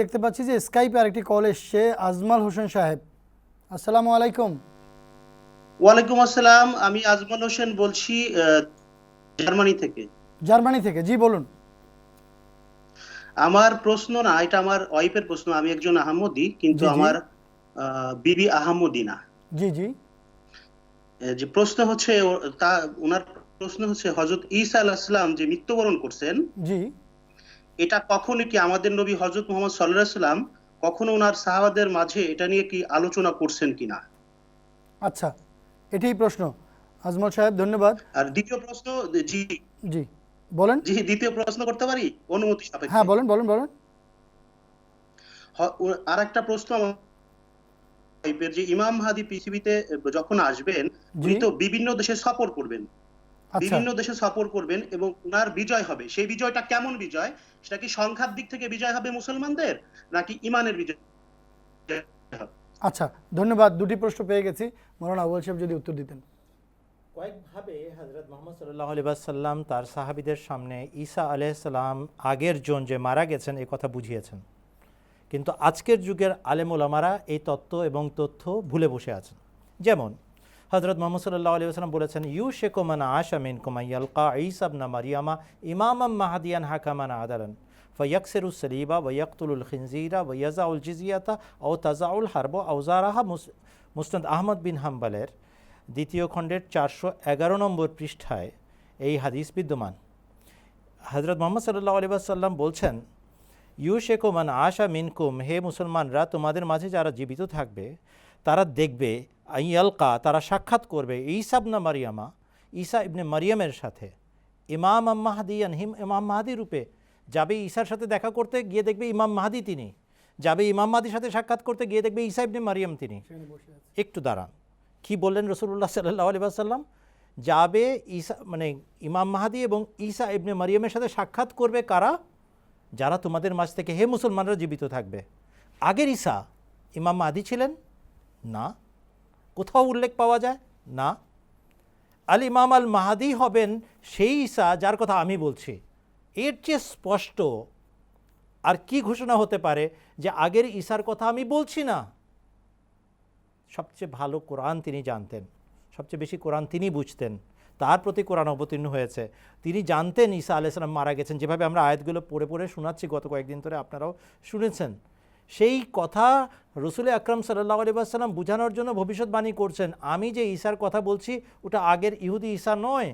দেখতে পাচ্ছি যে স্কাইপে আরেকটি কল এসছে আজমাল হোসেন সাহেব। আসসালামু আলাইকুম। ওয়ালাইকুম আসসালাম আমি আজমল হোসেন বলছি জার্মানি থেকে। জার্মানি থেকে জি বলুন। আমার প্রশ্ন না এটা আমার ওয়াইফের প্রশ্ন আমি একজন আহমদি কিন্তু। আমার বিবি আহমদি না। জি জি। যে প্রশ্ন হচ্ছে তা ওনার প্রশ্ন হচ্ছে হজরত ঈসা আলাহিসাম যে মৃত্যুবরণ করছেন জি। এটা কখনো কি আমাদের নবী হজরত মোহাম্মদ সাল্লাহ সাল্লাম কখনো ওনার সাহাবাদের মাঝে এটা নিয়ে কি আলোচনা করছেন কিনা? আচ্ছা এটাই প্রশ্ন। আজমল সাহেব ধন্যবাদ। আর দ্বিতীয় প্রশ্ন জি। জি বলেন। জি দ্বিতীয় প্রশ্ন করতে পারি? অনুমতি সাপেক্ষে। হ্যাঁ বলেন বলেন বলেন। আর একটা প্রশ্ন আমার যে ইমাম হাদি পৃথিবীতে যখন আসবেন জি। তো বিভিন্ন দেশে সফর করবেন। বিভিন্ন দেশে সফর করবেন এবং ওনার বিজয় হবে। সেই বিজয়টা কেমন বিজয়? সেটা কি সংখ্যার দিক থেকে বিজয় হবে মুসলমানদের নাকি ইমানের বিজয় আচ্ছা ধন্যবাদ। দুটি প্রশ্ন পেয়ে গেছি। মৌলানা আবুল সাহেব যদি উত্তর দিতেন। কয়েকভাবে হজরত মোহাম্মদ সাল্লাহ আলিবাসাল্লাম তার সাহাবিদের সামনে ঈসা আলাইসাল্লাম আগের জন যে মারা গেছেন এই কথা বুঝিয়েছেন। কিন্তু আজকের যুগের আলেম ওলামারা এই তত্ত্ব এবং তথ্য ভুলে বসে আছেন। যেমন হজরত মোহাম্মদ সাল্লাহ আলি আসলাম বলেছেন ইউ শেকোমান আশামিন কুমাইয়ালকা ঈসাবনা মারিয়ামা ইমামাম মাহাদিয়ান হাকামান আদালান। ফয়াকসেরু সলিবা ওয়ক্তুল খিনজিরা ওয়াজাউল জিজিয়াতা ও তাজাউল হারব আউজারাহা মুস- মুসনদ আহমদ বিন হাম্বালের দ্বিতীয় খণ্ডের চারশো এগারো নম্বর পৃষ্ঠায় এই হাদিস বিদ্যমান। হজরত মোহাম্মদ সাল্লাহ আলি সাল্লাম বলছেন ইউ শেকুমান আশা মিনকুম, হে মুসলমানরা, তোমাদের মাঝে যারা জীবিত থাকবে তারা দেখবে আইয়ালকা তারা সাক্ষাৎ করবে ঈসাবনা মারিয়ামা ঈসা ইবনে মারিয়ামের সাথে। ইমাম মাহাদিয়ান হিম ইমাম মাহাদি রূপে যাবে ঈসার সাথে দেখা করতে গিয়ে দেখবে ইমাম মাহাদি তিনি। যাবে ইমাম মাহাদির সাথে সাক্ষাৎ করতে গিয়ে দেখবে ঈসা ইবনে মারিয়াম তিনি। একটু দাঁড়ান। কি বললেন রসুল্লাহ সাল্লাহ আলি সাল্লাম যাবে ঈসা মানে ইমাম মাহাদি এবং ঈসা ইবনে মারিয়ামের সাথে সাক্ষাৎ করবে কারা? যারা তোমাদের মাঝ থেকে হে মুসলমানরা জীবিত থাকবে। আগের ঈসা ইমাম মাহাদি ছিলেন না। কোথাও উল্লেখ পাওয়া যায়? না। আল ইমাম আল মাহাদি হবেন সেই ঈসা যার কথা আমি বলছি। এর চেয়ে স্পষ্ট আর কি ঘোষণা হতে পারে যে আগের ঈশার কথা আমি বলছি না? সবচেয়ে ভালো কোরআন তিনি জানতেন। সবচেয়ে বেশি কোরআন তিনি বুঝতেন। তার প্রতি কোরআন অবতীর্ণ হয়েছে। তিনি জানতেন ঈসা আলাইসালাম মারা গেছেন। যেভাবে আমরা আয়াতগুলো পড়ে পড়ে শোনাচ্ছি, গত কয়েকদিন ধরে আপনারাও শুনেছেন। সেই কথা রসুল আকরাম সাল্লাহ আলিবাসাল্লাম বোঝানোর জন্য ভবিষ্যৎবাণী করছেন আমি যে ঈশার কথা বলছি ওটা আগের ইহুদি ঈশা নয়।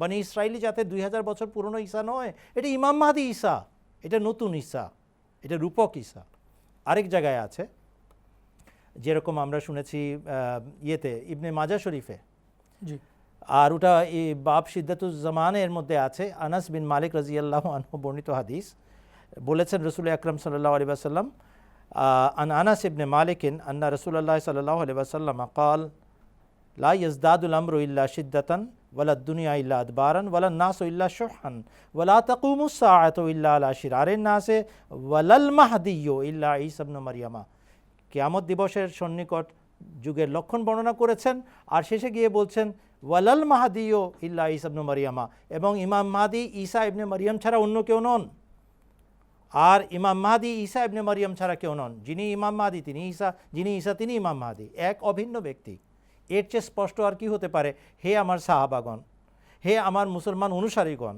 মানে ইসরায়েলি জাতের দুই হাজার বছর পুরনো ঈশা নয় এটা ইমাম মাহাদি ঈসা এটা নতুন ঈসা এটা রূপক ঈসা আরেক জায়গায় আছে যেরকম আমরা শুনেছি ইয়েতে ইবনে মাজা শরীফে। জি। আর ওটা এই বাপ সিদ্ধাতুজ্জামানের মধ্যে আছে আনাস বিন মালিক রাজিয়াল্লাহ আনহু বর্ণিত হাদিস। বলেছেন রসুল আকরম সাল্লাহ আলী আসাল্লাম আন আনাস ইবনে মালিকিন আন্না রসুল্লাহ সাল্লাহ আলী আসাল্লাম কাল, লা ইয়াজদাদুল আমরু ইল্লা শিদ্দাতান, ওয়ালা দুনিয়া ইল্লা আদবারান, ওয়ালা নাস ইল্লা শুহান ওয়ালা তাকুমু সাআতু ইল্লা আলা শিরারিন নাসে, ওয়ালাল মাহদিয়্যু ইল্লা ঈসা ইবনে মারইয়ামা কেয়ামত দিবসের সন্নিকট যুগের লক্ষণ বর্ণনা করেছেন, আর শেষে গিয়ে বলছেন, ওয়ালাল মাহাদিও ইল্লা ইসাবনু মারিয়ামা। এবং ইমাম মাহাদি ঈসা ইবনে মারিয়াম ছাড়া অন্য কেউ নন। আর ইমাম মাহাদি ঈসা ইবনে মারিয়াম ছাড়া কেউ নন। যিনি ইমাম মাহাদি, তিনি ঈসা, যিনি ঈসা, তিনি ইমাম মাহাদি। এক অভিন্ন ব্যক্তি। এর চেয়ে স্পষ্ট আর কি হতে পারে? হে আমার সাহাবাগণ, হে আমার মুসলমান অনুসারীগণ,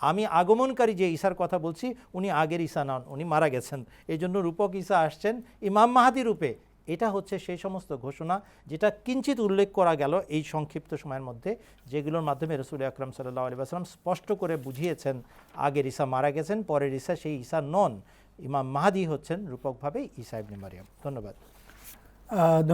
আমি আগমনকারী যে ঈশার কথা বলছি, উনি আগের ঈশা নন, উনি মারা গেছেন। এই জন্য রূপক ঈশা আসছেন ইমাম মাহাদি রূপে। এটা হচ্ছে সেই সমস্ত ঘোষণা যেটা কিঞ্চিত উল্লেখ করা গেল এই সংক্ষিপ্ত সময়ের মধ্যে, যেগুলোর মাধ্যমে রসুল আকরম সাল্লাহ আলি আসলাম স্পষ্ট করে বুঝিয়েছেন, আগে ঈসা মারা গেছেন, পরের ঈসা সেই ঈসা নন। ইমাম মাহাদি হচ্ছেন রূপকভাবে ঈসা ইবনে মারিয়াম। ধন্যবাদ। ধন্যবাদ।